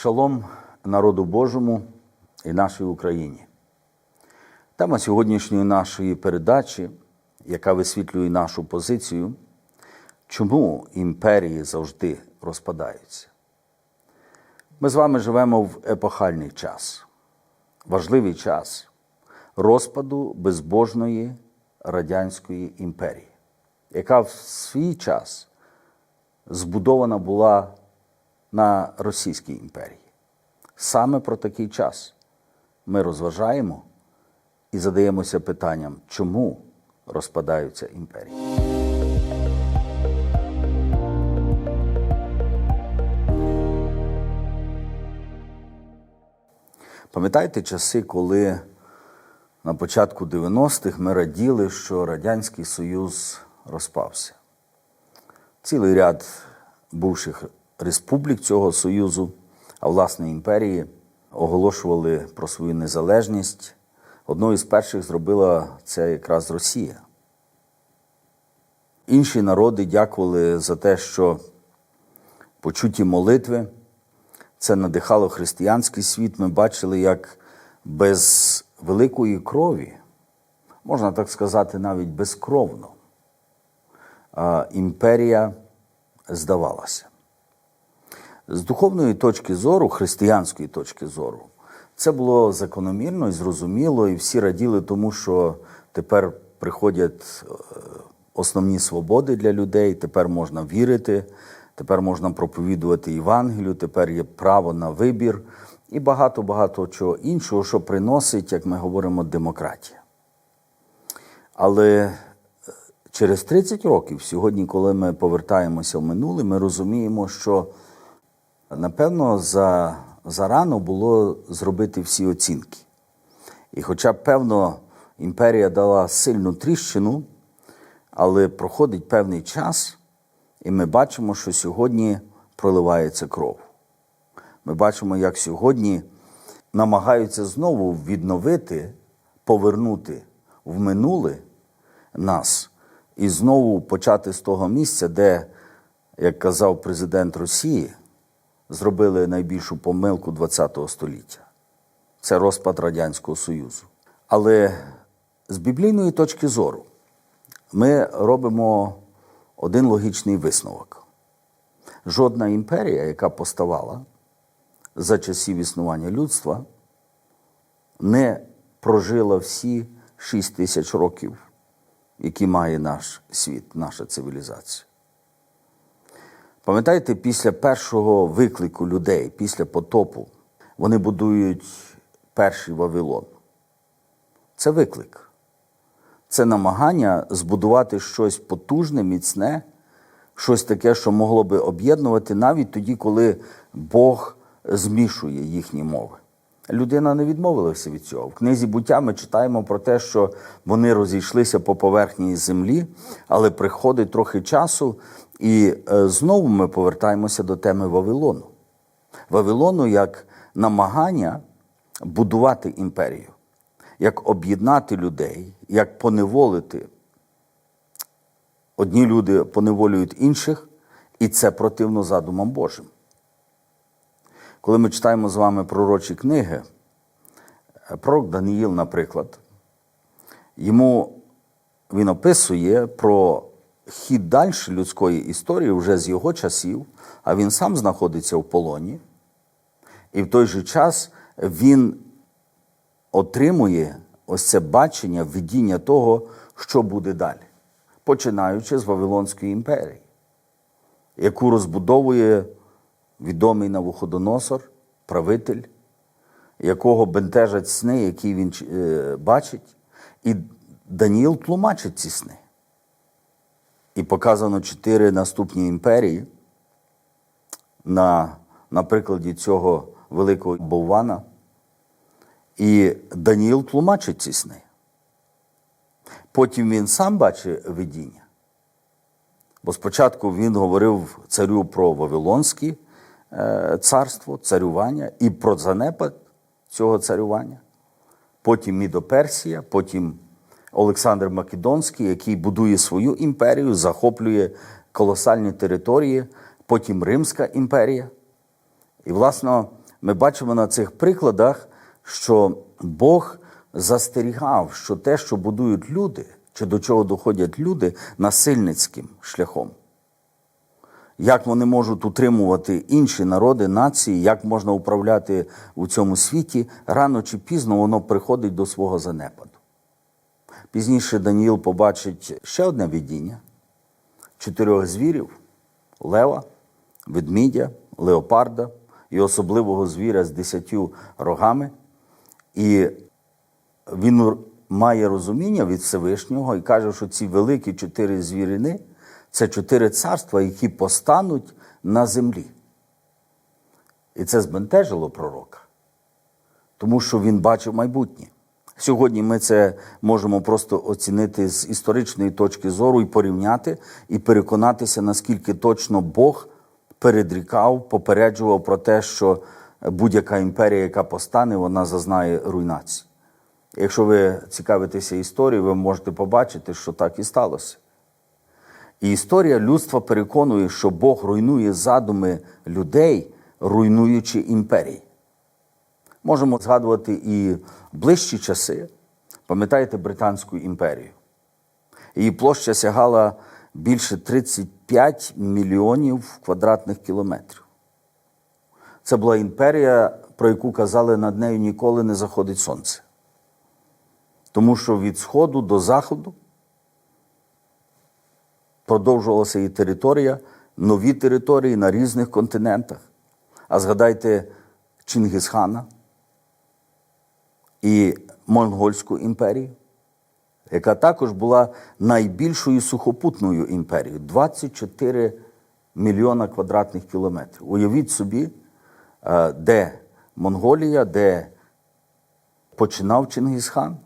Шалом народу Божому і нашій Україні. Тема сьогоднішньої нашої передачі, яка висвітлює нашу позицію, чому імперії завжди розпадаються. Ми з вами живемо в епохальний час, важливий час розпаду безбожної Радянської імперії, яка в свій час збудована була на Російській імперії. Саме про такий час ми розважаємо і задаємося питанням, чому розпадаються імперії. Пам'ятаєте часи, коли на початку 90-х ми раділи, що Радянський Союз розпався? Цілий ряд бувших республік цього Союзу, а власне імперії, оголошували про свою незалежність. Одною з перших зробила це якраз Росія. Інші народи дякували за те, що почуті молитви це надихало християнський світ. Ми бачили, як без великої крові, можна так сказати, навіть безкровно, імперія здавалася. З духовної точки зору, християнської точки зору, це було закономірно і зрозуміло, і всі раділи тому, що тепер приходять е, основні свободи для людей, тепер можна вірити, тепер можна проповідувати Євангелію, тепер є право на вибір і багато-багато чого іншого, що приносить, як ми говоримо, демократія. Але е, через 30 років, сьогодні, коли ми повертаємося в минуле, ми розуміємо, що напевно за, зарано було зробити всі оцінки. І хоча, певно, імперія дала сильну тріщину, але проходить певний час, і ми бачимо, що сьогодні проливається кров. Ми бачимо, як сьогодні намагаються знову відновити, повернути в минуле нас і знову почати з того місця, де, як казав президент Росії, зробили найбільшу помилку ХХ століття. Це розпад Радянського Союзу. Але з біблійної точки зору ми робимо один логічний висновок. Жодна імперія, яка поставала за часів існування людства, не прожила всі 6 тисяч років, які має наш світ, наша цивілізація. Пам'ятаєте, після першого виклику людей, після потопу, вони будують перший Вавилон. Це виклик. Це намагання збудувати щось потужне, міцне, щось таке, що могло би об'єднувати навіть тоді, коли Бог змішує їхні мови. Людина не відмовилася від цього. В книзі буття ми читаємо про те, що вони розійшлися по поверхні землі, але приходить трохи часу, і е, знову ми повертаємося до теми Вавилону. Вавилону як намагання будувати імперію, як об'єднати людей, як поневолити. Одні люди поневолюють інших, і це противно задумам Божим. Коли ми читаємо з вами пророчі книги, пророк Даниїл, наприклад, йому він описує про хід далі людської історії вже з його часів, а він сам знаходиться в полоні, і в той же час він отримує ось це бачення, видіння того, що буде далі, починаючи з Вавилонської імперії, яку розбудовує відомий Навуходоносор, правитель, якого бентежать сни, які він е, бачить, і Даніїл тлумачить ці сни. І показано чотири наступні імперії на, на прикладі цього великого Боввана. І Даніїл тлумачить ці сни. Потім він сам бачить видіння. Бо спочатку він говорив царю про Вавилонське е, царство, царювання і про занепад цього царювання. Потім Мідоперсія, потім Олександр Македонський, який будує свою імперію, захоплює колосальні території, потім Римська імперія. І, власне, ми бачимо на цих прикладах, що Бог застерігав, що те, що будують люди, чи до чого доходять люди, насильницьким шляхом. Як вони можуть утримувати інші народи, нації, як можна управляти у цьому світі, рано чи пізно воно приходить до свого занепаду. Пізніше Даніїл побачить ще одне видіння чотирьох звірів: лева, ведмідя, леопарда і особливого звіра з десятью рогами. І він має розуміння від Всевишнього і каже, що ці великі чотири звірини це чотири царства, які постануть на землі. І це збентежило пророка, тому що він бачив майбутнє. Сьогодні ми це можемо просто оцінити з історичної точки зору і порівняти, і переконатися, наскільки точно Бог передрікав, попереджував про те, що будь-яка імперія, яка постане, вона зазнає руйнації. Якщо ви цікавитеся історією, ви можете побачити, що так і сталося. І історія людства переконує, що Бог руйнує задуми людей, руйнуючи імперії. Можемо згадувати і ближчі часи. Пам'ятаєте Британську імперію? Її площа сягала більше 35 мільйонів квадратних кілометрів. Це була імперія, про яку казали, над нею ніколи не заходить сонце. Тому що від сходу до заходу продовжувалася і територія, нові території на різних континентах. А згадайте Чингісхана і Монгольську імперію, яка також була найбільшою сухопутною імперією 24 мільйона квадратних кілометрів. Уявіть собі, е, де Монголія, де починав Чингісхан.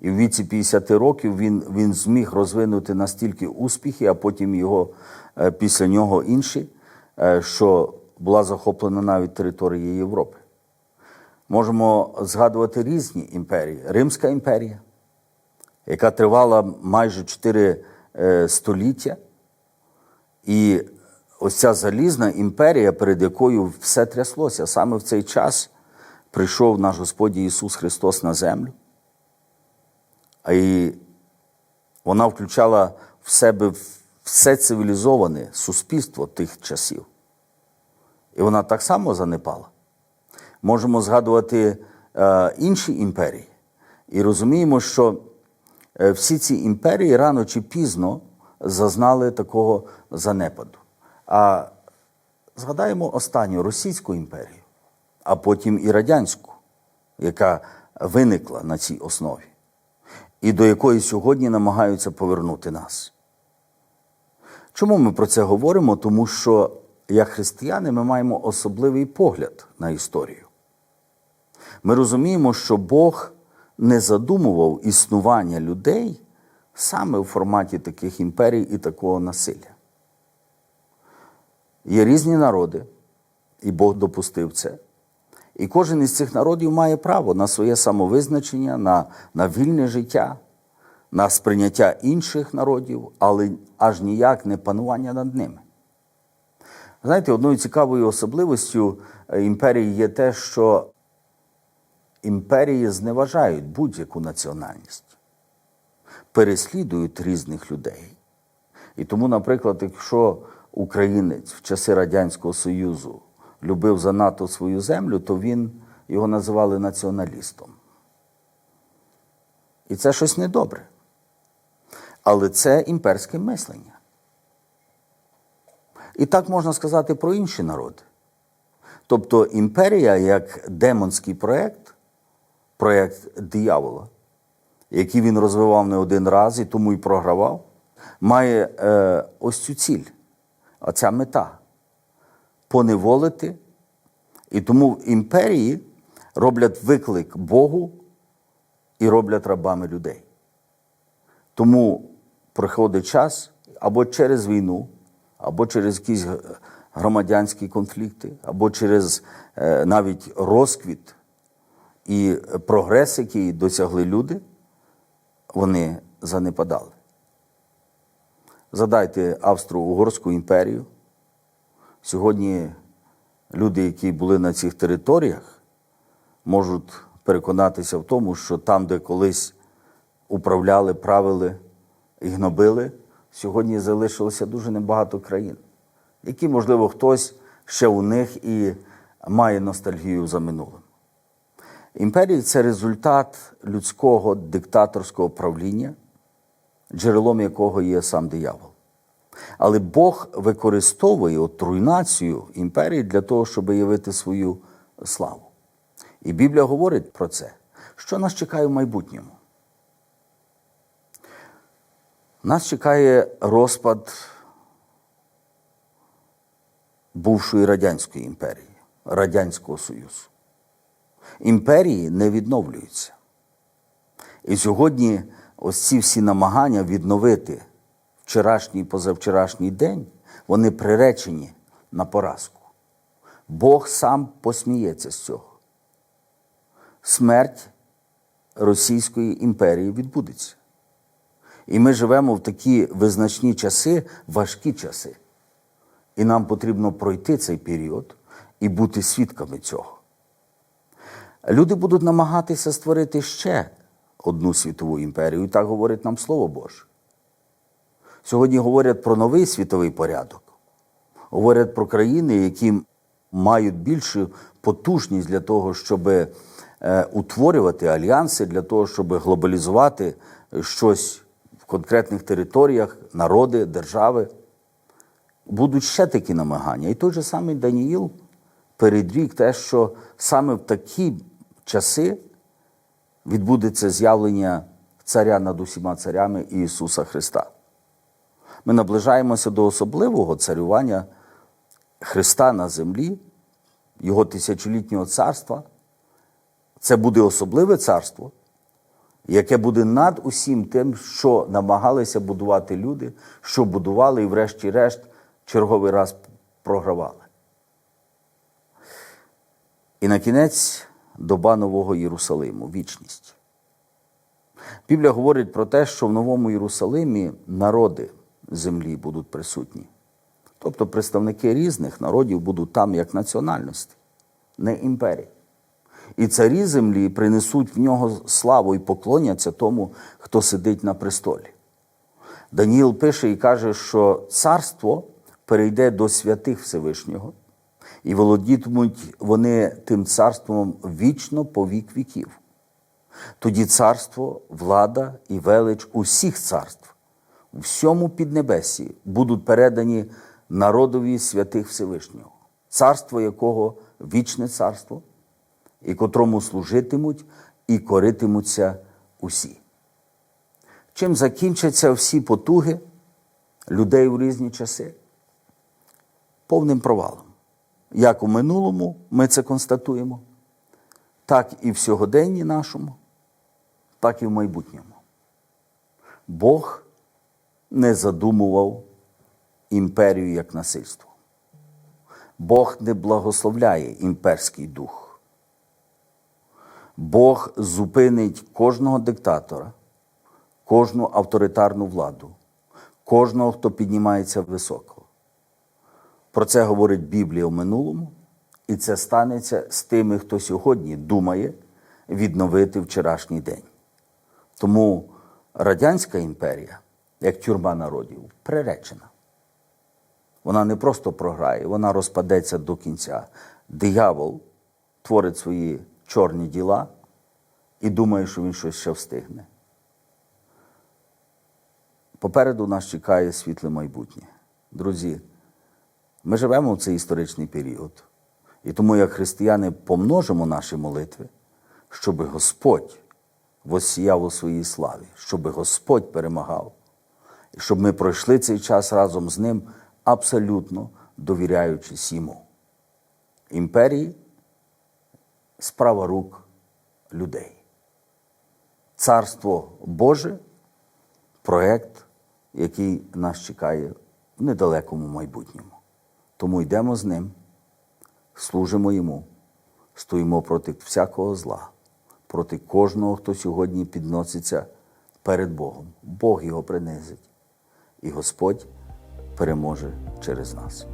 І в віці 50 років він, він зміг розвинути настільки успіхи, а потім його е, після нього інші, е, що була захоплена навіть територія Європи. Можемо згадувати різні імперії. Римська імперія, яка тривала майже 4 е, століття. І ось ця залізна імперія, перед якою все тряслося, саме в цей час прийшов наш Господь Ісус Христос на землю. І вона включала в себе все цивілізоване суспільство тих часів. І вона так само занепала. Можемо згадувати е, інші імперії. І розуміємо, що е, всі ці імперії рано чи пізно зазнали такого занепаду. А згадаємо останню Російську імперію, а потім і Радянську, яка виникла на цій основі і до якої сьогодні намагаються повернути нас. Чому ми про це говоримо? Тому що, як християни, ми маємо особливий погляд на історію. Ми розуміємо, що Бог не задумував існування людей саме в форматі таких імперій і такого насилля. Є різні народи, і Бог допустив це. І кожен із цих народів має право на своє самовизначення, на, на вільне життя, на сприйняття інших народів, але аж ніяк не панування над ними. Знаєте, одною цікавою особливостю е, імперії є те, що імперії зневажають будь-яку національність, переслідують різних людей. І тому, наприклад, якщо українець в часи Радянського Союзу любив занадто свою землю, то він його називали націоналістом. І це щось недобре. Але це імперське мислення. І так можна сказати про інші народи. Тобто імперія як демонський проєкт, проєкт диявола, який він розвивав не один раз і тому і програвав, має е, ось цю ціль, оця мета поневолити. І тому в імперії роблять виклик Богу і роблять рабами людей. Тому приходить час або через війну, або через якісь громадянські конфлікти, або через е, навіть розквіт і прогрес, який досягли люди, вони занепадали. Задайте Австро-Угорську імперію. Сьогодні люди, які були на цих територіях, можуть переконатися в тому, що там, де колись управляли, правили і гнобили, сьогодні залишилося дуже небагато країн, які, можливо, хтось ще у них і має ностальгію за минулим. Імперії це результат людського диктаторського правління, джерелом якого є сам диявол. Але Бог використовує от руйнацію імперії для того, щоб явити свою славу. І Біблія говорить про це, що нас чекає в майбутньому. Нас чекає розпад бувшої Радянської імперії, Радянського Союзу. Імперії не відновлюються. І сьогодні ось ці всі намагання відновити вчорашній і позавчорашній день, вони приречені на поразку. Бог сам посміється з цього. Смерть Російської імперії відбудеться. І ми живемо в такі визначні часи, важкі часи. І нам потрібно пройти цей період і бути свідками цього. Люди будуть намагатися створити ще одну світову імперію, і так говорить нам Слово Боже. Сьогодні говорять про новий світовий порядок, говорять про країни, які мають більшу потужність для того, щоб е, утворювати альянси, для того, щоб глобалізувати щось в конкретних територіях, народи, держави. Будуть ще такі намагання. І той же самий Даніїл передрік те, що саме в такі часи відбудеться з'явлення царя над усіма царями Ісуса Христа. Ми наближаємося до особливого царювання Христа на землі, Його тисячолітнього царства. Це буде особливе царство, яке буде над усім тим, що намагалися будувати люди, що будували і, врешті-решт, черговий раз програвали. І на кінець доба Нового Єрусалиму, вічність. Біблія говорить про те, що в Новому Єрусалимі народи землі будуть присутні. Тобто представники різних народів будуть там як національності, не імперії. І царі землі принесуть в нього славу і поклоняться тому, хто сидить на престолі. Даніїл пише і каже, що царство перейде до святих Всевишнього, і володітимуть вони тим царством вічно по вік віків. Тоді царство, влада і велич усіх царств всьому піднебесі будуть передані народові святих Всевишнього, царство якого вічне царство, і котрому служитимуть і коритимуться усі. Чим закінчаться всі потуги людей у різні часи? Повним провалом. Як у минулому ми це констатуємо, так і в сьогоденні нашому, так і в майбутньому. Бог не задумував імперію як насильство. Бог не благословляє імперський дух. Бог зупинить кожного диктатора, кожну авторитарну владу, кожного, хто піднімається високо. Про це говорить Біблія в минулому, і це станеться з тими, хто сьогодні думає відновити вчорашній день. Тому Радянська імперія, як тюрма народів, приречена. Вона не просто програє, вона розпадеться до кінця. Диявол творить свої чорні діла і думає, що він щось ще встигне. Попереду нас чекає світле майбутнє. Друзі, ми живемо в цей історичний період. І тому, як християни, помножимо наші молитви, щоб Господь воссіяв у своїй славі, щоб Господь перемагав, щоб ми пройшли цей час разом з ним, абсолютно довіряючись йому. Імперії справа рук людей. Царство Боже проект, який нас чекає в недалекому майбутньому. Тому йдемо з ним, служимо йому, стоїмо проти всякого зла, проти кожного, хто сьогодні підноситься перед Богом. Бог його принизить, і Господь переможе через нас.